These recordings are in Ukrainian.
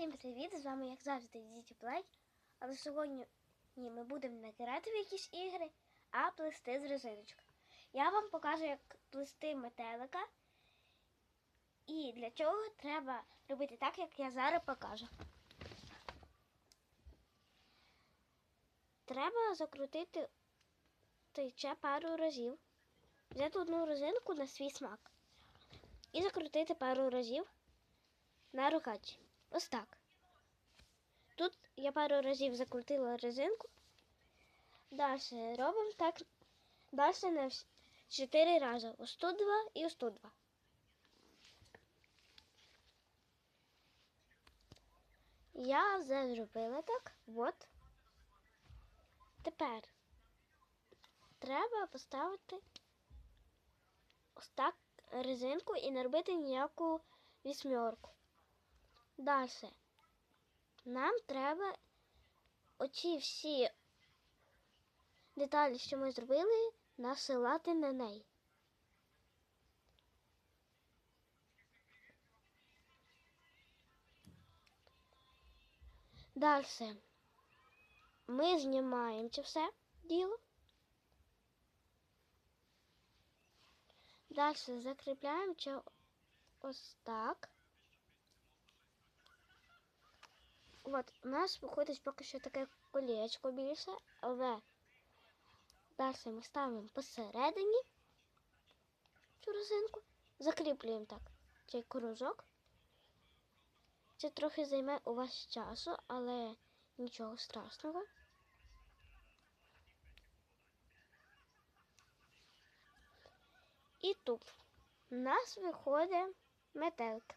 Всім привіт! З вами, як завжди, Діті Плей. Але сьогодні ні, ми будемо не грати в якісь ігри, а плести з резиночок. Я вам покажу, як плести метелика. І для чого треба робити так, як я зараз покажу. Треба закрутити тече пару разів, взяти одну резинку на свій смак і закрутити пару разів на рукаті. Ось так. Тут я пару разів закрутила резинку. Далі робимо так. Далі на 4 рази. Ось тут два і ось тут два. Я вже зробила так. От. Тепер треба поставити ось так резинку і не робити ніяку вісьмерку. Далі. Нам треба оці всі деталі, що ми зробили, насилати на неї. Далі ми знімаємо це все діло. Далі закріпляємо це ось так. От, у нас виходить поки що таке колечко більше, але далі ми ставимо посередині цю резинку, закріплюємо так цей кружок. Це трохи займе у вас часу, але нічого страшного. І тут у нас виходить метелик.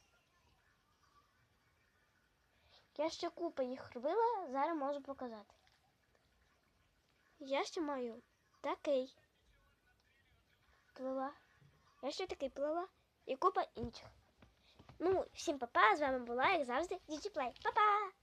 Я ще купа їх робила, зараз можу показати. Я ще маю такий Плила. Я ще такий плила і купа інших. Ну, всім па-па, з вами була, як завжди, Діджіплей. Па-па!